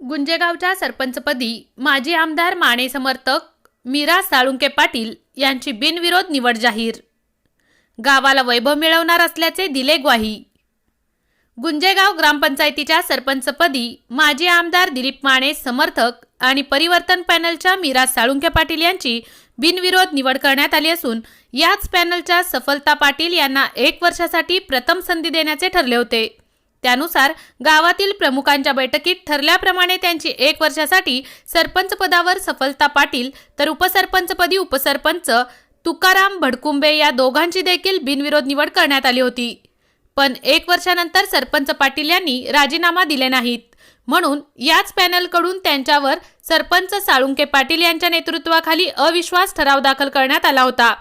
गुंजेगावच्या सरपंचपदी माजी आमदार माने समर्थक मीरा साळुंके पाटील यांची बिनविरोध निवड जाहीर. गावाला वैभव मिळवणार असल्याचे दिले ग्वाही. गुंजेगाव ग्रामपंचायतीच्या सरपंचपदी माजी आमदार दिलीप माने समर्थक आणि परिवर्तन पॅनलच्या मीरा साळुंके पाटील यांची बिनविरोध निवड करण्यात आली असून याच पॅनलच्या सफलता पाटील यांना एक वर्षासाठी प्रथम संधी देण्याचे ठरले होते. त्यानुसार गावातील प्रमुखांच्या बैठकीत ठरल्याप्रमाणे त्यांची एक वर्षासाठी सरपंच पदावर सफलता पाटील तर उपसरपंचपदी उपसरपंच तुकाराम भडकुंबे या दोघांची देखील बिनविरोध निवड करण्यात आली होती. पण एक वर्षानंतर सरपंच पाटील यांनी राजीनामा दिले नाहीत. म्हणून याच पॅनलकडून त्यांच्यावर सरपंच साळुंके पाटील यांच्या नेतृत्वाखाली अविश्वास ठराव दाखल करण्यात आला होता.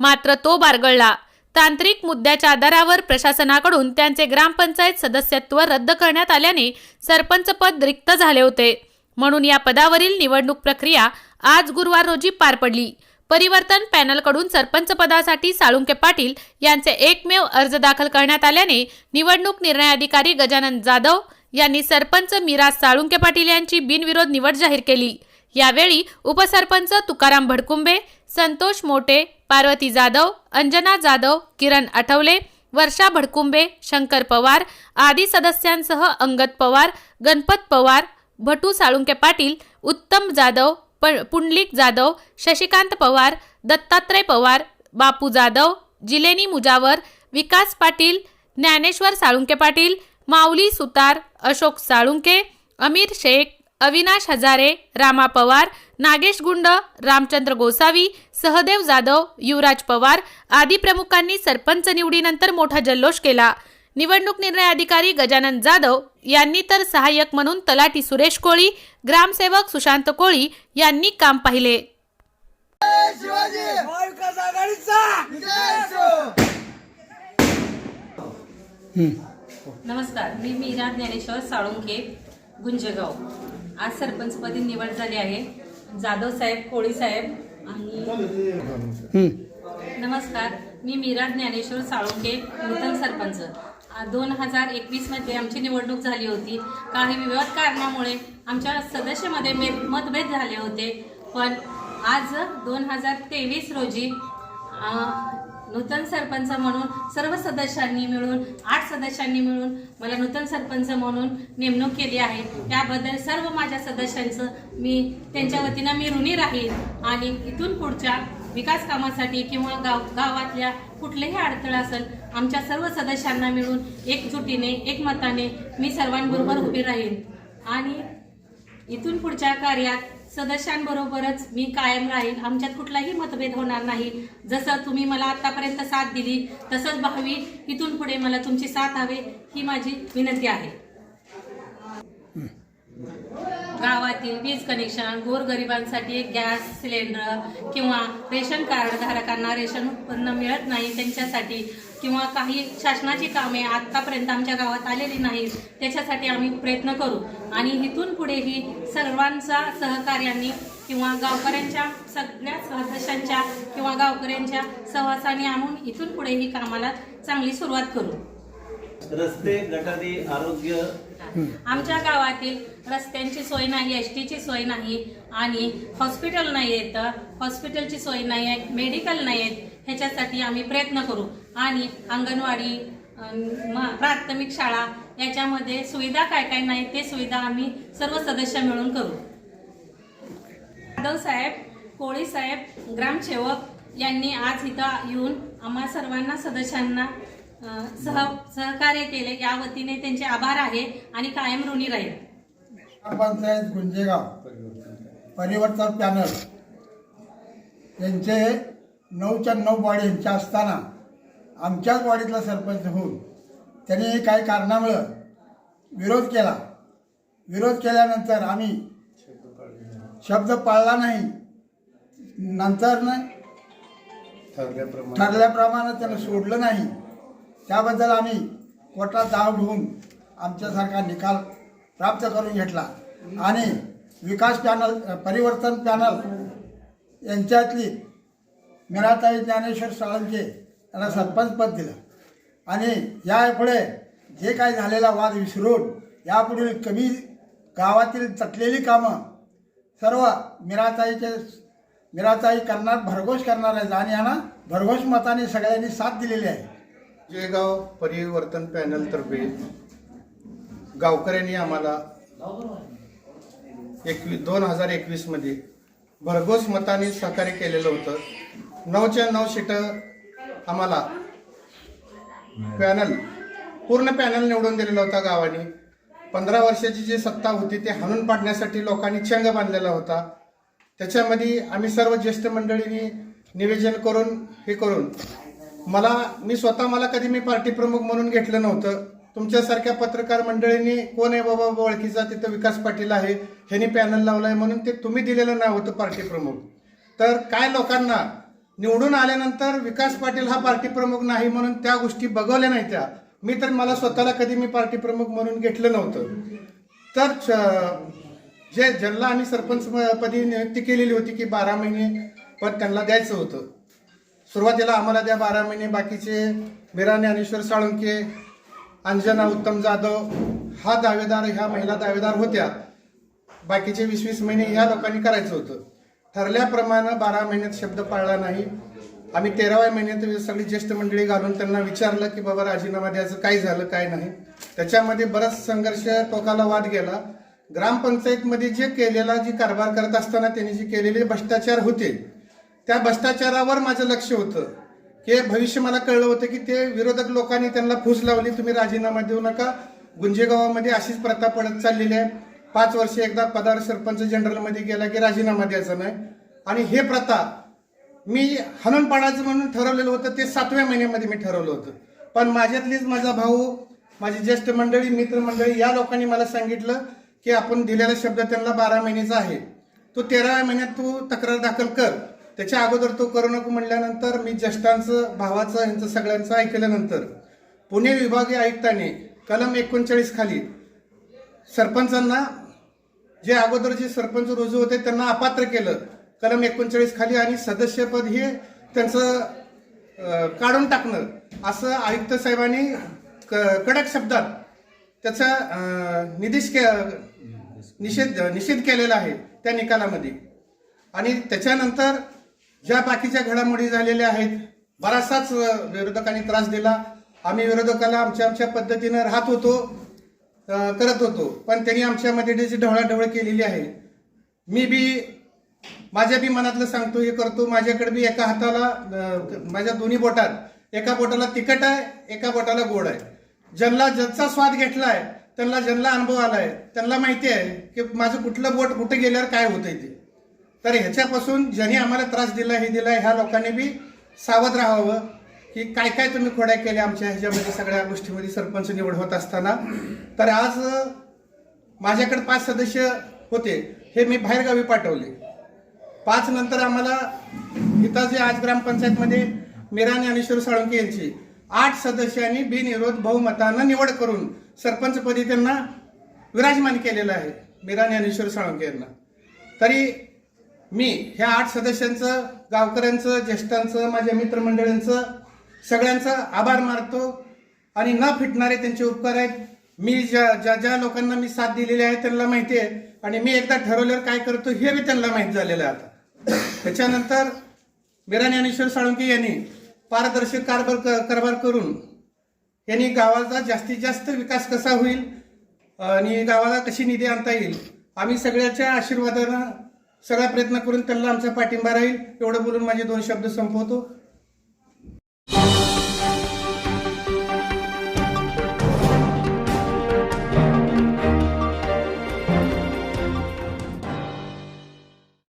मात्र तो बारगळला. तांत्रिक मुद्द्याच्या आधारावर प्रशासनाकडून त्यांचे ग्रामपंचायत सदस्यत्व रद्द करण्यात आल्याने सरपंच पद रिक्त झाले होते. म्हणून या पदावरील निवडणूक प्रक्रिया आज गुरुवार रोजी पार पडली. परिवर्तन पॅनलकडून सरपंच पदासाठी साळुंके पाटील यांचे एकमेव अर्ज दाखल करण्यात आल्याने निवडणूक निर्णय अधिकारी गजानन जाधव यांनी सरपंच मीरा साळुंके पाटील यांची बिनविरोध निवड जाहीर केली. यावेळी उपसरपंच तुकाराम भडकुंबे संतोष मोटे पार्वती जाधव अंजना जाधव किरण आठवले वर्षा भडकुंबे शंकर पवार आदी सदस्यांसह अंगद पवार गणपत पवार भटू साळुंके पाटील उत्तम जाधव प पुंडलिक जाधव शशिकांत पवार दत्तात्रय पवार बापू जाधव जिलेनी मुजावर विकास पाटील ज्ञानेश्वर साळुंके पाटील माऊली सुतार अशोक साळुंके अमीर शेख अविनाश हजारे रामा पवार नागेश गुंड रामचंद्र गोसावी सहदेव जाधव युवराज पवार आदी प्रमुखांनी सरपंच निवडीनंतर मोठा जल्लोष केला. निवडणूक निर्णय अधिकारी गजानन जाधव यांनी तर सहाय्यक म्हणून तलाठी सुरेश कोळी ग्रामसेवक सुशांत कोळी यांनी काम पाहिले. नमस्कार मी मीरा ज्ञानेश्वर साळुंखे गुंजगाव. आज सरपंचपदी निवड झाली आहे. जाधव साहेब कोळी साहेब आणि नमस्कार. मी मीरा ज्ञानेश्वर साळुंखे नूतन सरपंच. दोन हजार एकवीसमध्ये आमची निवडणूक झाली होती. काही विवाद कारणामुळे आमच्या सदस्यामध्ये मे मतभेद झाले होते. पण आज दोन हजार तेवीस रोजी नूतन सरपंच म्हणून सर्व सदस्यांनी मिळून आठ सदस्यांनी मिळून मला नूतन सरपंच म्हणून नेमणूक केली आहे. त्याबद्दल सर्व माझ्या सदस्यांचं मी त्यांच्या वतीनं मी ऋणी राहील आणि इथून पुढच्या विकास कामासाठी किंवा गाव गावातल्या कुठलेही अडथळा असेल आमच्या सर्व सदस्यांना मिळून एकजुटीने एकमताने मी सर्वांबरोबर उभी राहील आणि इथून पुढच्या कार्यात सदस्यांबरोबरच मी कायम राहील. आमच्यात कुठलाही मतभेद होणार नाही. जसं तुम्ही मला आतापर्यंत साथ दिली तसंच भावी इथून पुढे मला तुमची साथ हवे ही माझी विनंती आहे. गावातील वीज कनेक्शन गोरगरिबांसाठी एक गॅस सिलेंडर किंवा रेशन कार्ड धारकांना रेशन उत्पन्न मिळत नाही त्यांच्यासाठी किंवा काही शासनाची कामे आतापर्यंत आमच्या गावात आलेली नाहीत त्याच्यासाठी आम्ही प्रयत्न करू. आणि इथून पुढेही सर्वांचा सहकार्याने किंवा गावकऱ्यांच्या सगळ्या सदस्यांच्या किंवा गावकऱ्यांच्या सहवासाने आणून इथून पुढे ही कामाला चांगली सुरुवात करू. रस्ते गटारी आरोग्य? आमच्या गावातील रस्त्यांची सोय नाही एस टीची सोय नाही आणि हॉस्पिटल नाही आहेत हॉस्पिटलची सोय नाही आहे मेडिकल नाही आहेत ह्याच्यासाठी आम्ही प्रयत्न करू. आणि अंगणवाडी म- प्राथमिक शाळा याच्यामध्ये सुविधा काय काय नाही ते सुविधा आम्ही सर्व सदस्य मिळून करू. जाधव साहेब कोळी साहेब ग्रामसेवक यांनी आज इथं येऊन आम्हा सर्वांना सदस्यांना सह सहकार्य केले. या वतीने त्यांचे आभार आहे आणि कायम ऋणी राहील. ग्रामपंचायत गुंजेगाव परिवर्तन पॅनल. त्यांचे नऊच्या नऊ बॉडी यांच्या असताना आमच्याच वाडीतला सरपंच होऊन त्यांनी काही कारणामुळं विरोध केला. विरोध केल्यानंतर आम्ही शब्द पाळला नाही. नंतर ठरल्याप्रमाणे त्यानं सोडलं नाही. त्याबद्दल आम्ही कोर्टात धाव घेऊन आमच्यासारखा निकाल प्राप्त करून घेतला. आणि विकास पॅनल परिवर्तन पॅनल यांच्यातली मीराताई ज्ञानेश्वर साळंके यांना सरपंच पद दिलं. आणि यापुढे जे काही झालेला वाद विसरून यापुढील कमी गावातील चटलेली कामं सर्व मिराताईचे मिराताई करणार भरघोष करणार आहेत आणि यांना भरघोष मताने सगळ्यांनी साथ दिलेली आहे. जळगाव परिवर्तन पॅनलतर्फे गावकऱ्यांनी आम्हाला एकवीस दोन हजार एकवीसमध्ये भरघोस मताने सहकार्य केलेलं होतं. नऊच्या नऊ सीटं आम्हाला पॅनल पूर्ण पॅनल निवडून दिलेला होता गावाने. पंधरा वर्षाची जी सत्ता होती ते हाणून पाडण्यासाठी लोकांनी चंग बांधलेला होता. त्याच्यामध्ये आम्ही सर्व ज्येष्ठ मंडळींनी निवेदन करून हे करून मला मी स्वतः मला कधी मी पार्टी प्रमुख म्हणून घेतलं नव्हतं. तुमच्यासारख्या पत्रकार मंडळींनी कोण आहे बाबा ओळखीचा? तिथं विकास पाटील आहे ह्यांनी पॅनल लावलाय म्हणून ते तुम्ही दिलेलं नाव होतं पार्टी प्रमुख. तर काय लोकांना निवडून आल्यानंतर विकास पाटील हा पार्टी प्रमुख नाही म्हणून त्या गोष्टी बघवल्या नाही त्या. मी तर मला स्वतःला कधी मी पार्टी प्रमुख म्हणून घेतलं नव्हतं. तर जे ज्यांना आम्ही सरपंच पदी नियुक्ती केलेली होती की बारा महिने पद त्यांना द्यायचं होतं. सुरुवातीला आम्हाला द्या बारा महिने बाकीचे मीरा ज्ञानेश्वर साळुंके अंजना उत्तम जाधव हा दावेदार ह्या महिला दावेदार होत्या. बाकीचे वीस वीस महिने ह्या लोकांनी करायचं होतं. ठरल्याप्रमाणे बारा महिन्यात शब्द पाळला नाही. आम्ही तेराव्या महिन्यात सगळी ज्येष्ठ मंडळी घालून त्यांना विचारलं की बाबा राजीनामा द्यायचं काय झालं काय नाही. त्याच्यामध्ये बराच संघर्ष टोकाला वाद गेला. ग्रामपंचायतमध्ये जे केलेला जी कारभार करत असताना त्यांनी जे केलेले भ्रष्टाचार होते त्या भ्रष्टाचारावर माझं लक्ष होतं. की भविष्य मला कळलं होतं की ते विरोधक लोकांनी त्यांना फूस लावली तुम्ही राजीनामा देऊ नका. गुंजेगावामध्ये अशीच प्रथा पडत चाललेली आहे पाच वर्ष एकदा पदार सरपंच जनरलमध्ये गेला की राजीनामा द्यायचा नाही. आणि हे प्रथा मी हनन पाडायचं म्हणून ठरवलेलं होतं ते सातव्या महिन्यामध्ये मी ठरवलं होतं. पण माझ्यातलीच माझा भाऊ माझी ज्येष्ठ मंडळी मित्रमंडळी या लोकांनी मला सांगितलं की आपण दिलेला शब्द त्यांना बारा महिन्याचा आहे. तो तेराव्या महिन्यात तू तक्रार दाखल कर. त्याच्या अगोदर तो करू नको म्हणल्यानंतर मी ज्येष्ठांचं भावाचं यांचं सगळ्यांचं ऐकल्यानंतर पुणे विभागीय आयुक्ताने कलम एकोणचाळीस खाली सरपंचांना जे अगोदर जे सरपंच रुजू होते त्यांना अपात्र केलं. कलम एकोणचाळीस खाली आणि सदस्यपद हे त्यांचं काढून टाकणं. असं आयुक्त साहेबांनी क- कडक शब्दात त्याचा निदेश के निषेध निषेध केलेला आहे त्या निकालामध्ये. आणि त्याच्यानंतर ज्या बाकीच्या घडामोडी झालेल्या आहेत बराचसाच विरोधकांनी त्रास दिला. आम्ही विरोधकाला आमच्या आमच्या पद्धतीनं राहत होतो. करत होतो. पण त्यांनी आमच्यामध्ये त्याची ढवळाढवळ केलेली आहे. मी बी माझ्या बी मनातलं सांगतो हे करतो. माझ्याकडे बी एका हाताला माझ्या दोन्ही बोटात एका बोटाला तिखट आहे एका बोटाला गोड आहे. ज्यांना ज्यांचा स्वाद घेतलाय त्यांना ज्यांना अनुभव आलाय त्यांना माहिती आहे की माझं कुठलं बोट कुठे गेल्यावर काय होतंय ते. तर ह्याच्यापासून ज्यांनी आम्हाला त्रास दिला हे दिला ह्या लोकांनी बी सावध राहावं. की काय काय तुम्ही खोड्या केल्या आमच्या ह्याच्यामध्ये सगळ्या गोष्टीमध्ये सरपंच निवड होत असताना? तर आज माझ्याकडे पाच सदस्य होते हे मी बाहेरगावी पाठवले. पाच नंतर आम्हाला इथं जे आज ग्रामपंचायतमध्ये मीरा ज्ञानेश्वर साळुंके यांची आठ सदस्यांनी बिनविरोध बहुमतानं निवड करून सरपंचपदी त्यांना विराजमान केलेलं आहे मीरा ज्ञानेश्वर साळुंके यांना. तरी मी ह्या आठ सदस्यांचं गावकऱ्यांचं ज्येष्ठांचं माझ्या मित्रमंडळींचं सगळ्यांचा आभार मानतो आणि न फिटणारे त्यांचे उपकार आहेत. मी ज्या ज्या ज्या लोकांना मी साथ दिलेली आहे त्यांना माहिती आहे आणि मी एकदा ठरवल्यावर काय करतो हे बी त्यांना माहीत झालेलं आहे आता. त्याच्यानंतर मीरा ज्ञानेश्वर साळुंके यांनी पारदर्शक कारभार क- कारभार करून यांनी गावाचा जास्तीत जास्त विकास कसा होईल आणि गावाला कशी निधी आणता येईल आम्ही सगळ्याच्या आशीर्वादानं सगळा प्रयत्न करून त्यांना आमचा पाठिंबा राहील. एवढं बोलून माझे दोन शब्द संपवतो.